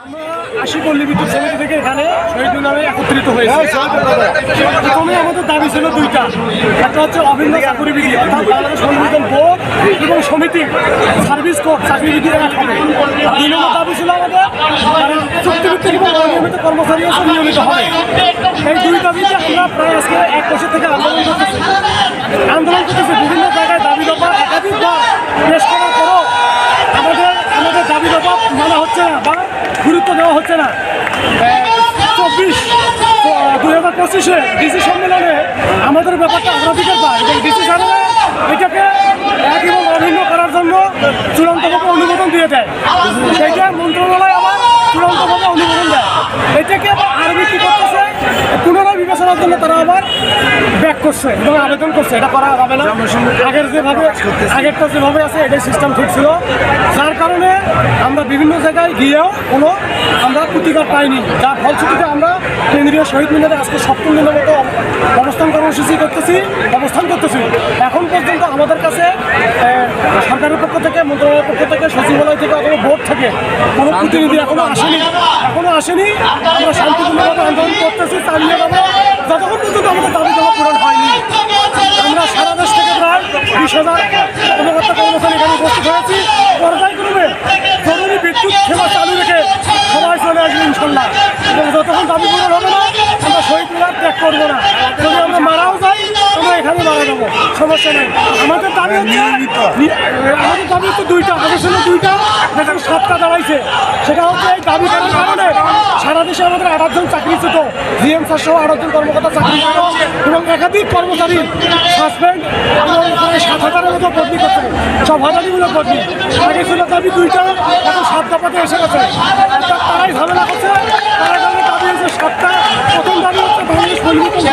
আশি পল্লী থেকে এখানে একত্রিত হয়েছে। প্রথমে আমাদের দাবি ছিল দুইটা। একটা হচ্ছে অভিন্ন সংবিধান বোর্ড এবং সমিতি সার্ভিস কোড দাবি ছিল আমাদের চুক্তিভিত্তিক এবং অনিয়মিত কর্মচারী নিয়মিত এই দুই আমরা প্রায় আজকে এক বছর থেকে আন্দোলন করতেছি। আন্দোলন বিভিন্ন জায়গায় দাবি দফা একাধিকবার পেশ করার পরও আমাদের আমাদের দাবি দফা মানা হচ্ছে না বা গুরুত্ব দেওয়া হচ্ছে না। চব্বিশ দুই হাজার পঁচিশে ডিসি সম্মেলনে আমাদের ব্যাপারটা অগ্রাধিকার পায় এবং ডিসি সাহেবরা এটাকে এক এবং অভিন্ন করার জন্য চূড়ান্তভাবে অনুমোদন দিয়ে দেয়। সেইটা মন্ত্রণালয় আমার চূড়ান্তভাবে অনুমোদন দেয় এটাকে আবার আরবি কি করতেছে বিবেচনার জন্য তারা আবার ব্যাক করছে এবং আবেদন করছে। এটা করা যাবে না। আগের যেভাবে আগেরটা যেভাবে আছে, এটাই সিস্টেম ঠিক ছিল। যার কারণে আমরা বিভিন্ন জায়গায় গিয়েও কোনো আমরা প্রতিকার পাইনি। যার ফলশ্রুতিতে আমরা কেন্দ্রীয় শহীদ মিনারে আজকে সপ্তম দিনের মতো অবস্থান কর্মসূচি করতেছি, অবস্থান করতেছি। এখন পর্যন্ত আমাদের কাছে সরকারের পক্ষ থেকে, মন্ত্রণালয়ের পক্ষ থেকে, সচিবালয় থেকে অথবা বোর্ড থেকে কোনো প্রতিনিধি এখনও আসেনি। এখনও আসেনি। আমরা শান্তিপূর্ণভাবে আন্দোলন করতেছি চালিয়ে যাব যতক্ষণ পর্যন্ত আমাদের দাবি দেওয়া পূরণ হয়নি আমরা সারা দেশ থেকে প্রায় বিশ হাজার কর্মকর্তা কর্মচারী এখানে উপস্থিত হয়েছি। পর্যায়ক্রমে জরুরি বিদ্যুৎ সেবা চালু রেখে সবাই চলে আসবে ইনশাল্লাহ। এবং যতক্ষণ দাবি পূরণ হবে না আমরা শহীদ মিনার ত্যাগ করব না। যদি আমরা মারাও যাই আমরা এখানে মারা যাব। সমস্যা নেই। আমাদের দাবি হচ্ছে আমাদের দাবি হচ্ছে দুইটা আমাদের ছিল দুইটা যেখানে সাতটা দাঁড়াইছে। সেটা হচ্ছে এই দাবি করার কারণে সারা দেশে আমাদের আটজন চাকরিচ্যুত, জিএম স্যার সহ আটজন কর্মকর্তা চাকরিচ্যুত এবং একাধিক কর্মচারী সাসপেন্ড এবং সাত হাজারের মতো বদলি করছে। সব হাজারিমূলক বদলি। আগে ছিল দাবি দুইটা, এখন সাত দফাতে এসে গেছে। তারাই ঝামেলা করছে। তারা দাবি দাবি হচ্ছে সাতটা। প্রথম দাবি হচ্ছে বাংলাদেশ পরিবর্তন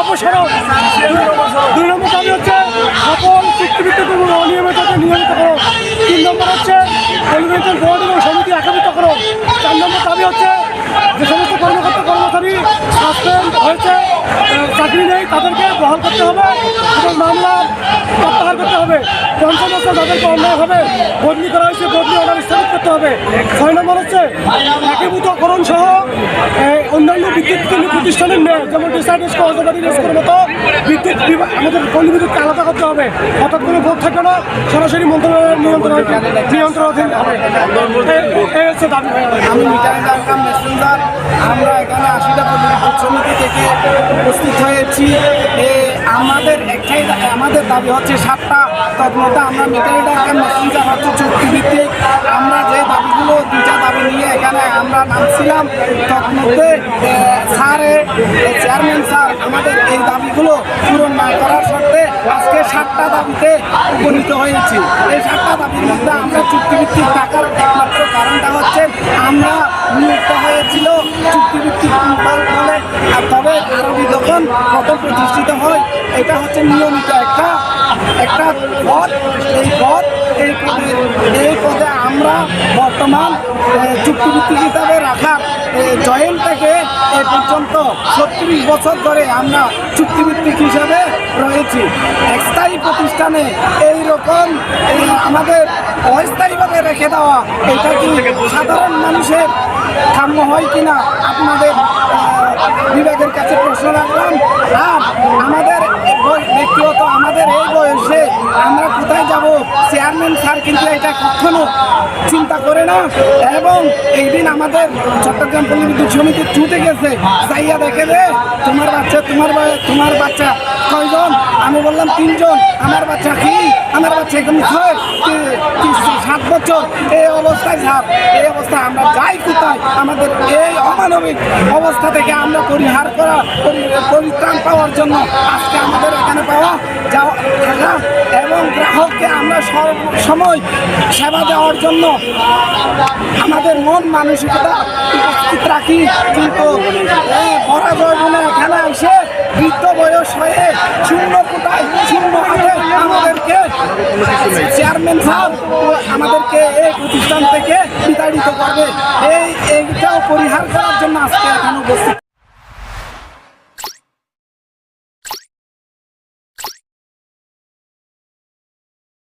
অপসারণ। দুই নম্বর দাবি হচ্ছে সকল চুক্তিভিত্তিক অনিয়মিতকে নিয়মিত করো তিন নম্বর হচ্ছে পরিবর্তন বোর্ড এবং সমিতি একত্রিত করো। চার নম্বর দাবি হচ্ছে যে সমস্ত কর্মকর্তা, কর্মচারী সাসপেন্ড হয়েছে চাকরি নেই, তাদেরকে বহাল করতে হবে এবং মামলা প্রত্যাহার করতে হবে। পঞ্চম হচ্ছে যাদেরকে অন্যায়ভাবে বদলি করা হয়েছে, বদলি অর্ডার স্থগিত করতে হবে। ছয় নম্বর হচ্ছে, একীভূতকরণ সহ অন্যান্য বিদ্যুৎ প্রতিষ্ঠানের নেই যেমন ডিসাইডেস রেস্কোর মতো বিদ্যুৎ আমাদের পল্লী বিদ্যুৎকে আলাদা করতে হবে। অর্থাৎ কোনো ভোট থাকবে না, সরাসরি মন্ত্রণালয়ের নিয়ন্ত্রণ নিয়ন্ত্রণাধীন হবে। এই- হচ্ছে দাবি। সমিতি থেকে উপস্থিত হয়েছি। আমাদের একটাই আমাদের দাবি হচ্ছে সাতটা তৎমধ্যে আমরা মিটারিং ডাক্তার মেসেঞ্জার হচ্ছে চুক্তিভিত্তিক। আমরা যে দাবিগুলো দুইটা দাবি নিয়ে এখানে আমরা নামছিলাম তৎমধ্যে এ, স্যারে চেয়ারম্যান স্যার আমাদের এই দাবিগুলো পূরণ না করার সত্ত্বে আজকে সাতটা দাবিতে উপনীত হয়েছি। এই সাতটা দাবির মধ্যে আমরা চুক্তিভিত্তিক টাকার একমাত্র প্রতিষ্ঠিত হয় এটা হচ্ছে নিয়মিত একটা একটা পথ। এই পথ এই পদে এই পদে আমরা বর্তমান এ, চুক্তিভিত্তিক হিসাবে রাখার জয়েন্ট থেকে এ পর্যন্ত ছত্রিশ বছর ধরে আমরা চুক্তিভিত্তিক হিসাবে রয়েছি। স্থায়ী প্রতিষ্ঠানে এই রকম আমাদের অস্থায়ীভাবে রেখে দেওয়া, এটা কি সাধারণ মানুষের কাম্য হয় কিনা আপনাদের বিভাগের কাছে প্রশ্ন রাখলাম? আর আমাদের বয়- ব্যক্তিগত আমাদের এই বয়সে আমরা কোথায় যাব? চেয়ারম্যান স্যার কিন্তু এটা কখনো চিন্তা করে না। এবং এই দিন আমাদের চট্টগ্রাম পল্লী বিদ্যুৎ সমিতি ছুটে গেছে। চাইয়া দেখে দে তোমার বাচ্চা, তোমার তোমার বাচ্চা কয়জন? আমি বললাম তিনজন। আমার বাচ্চা কি আমার বাচ্চা এখন ছয় কি- কি- সাত বছর এই স্যার এই অবস্থায় আমরা যাই কোথায়? আমাদের এই অমানবিক অবস্থা থেকে আমরা পরিহার করা, পরি- পরিত্রাণ পাওয়ার জন্য আজকে আমাদের এখানে পাওয়া যাওয়া এবং গ্রাহককে আমরা সব সময় সেবা দেওয়ার জন্য আমাদের মন মানসিকতা উপস্থিত রাখি। কিন্তু পরাজয় বলে এখানে এসে বৃদ্ধ বয়স হয়ে আমাদেরকে এই প্রতিষ্ঠান থেকে বিতাড়িত করবে। এই এইটাও পরিহার করার জন্য আজকে এখানে উপস্থিত।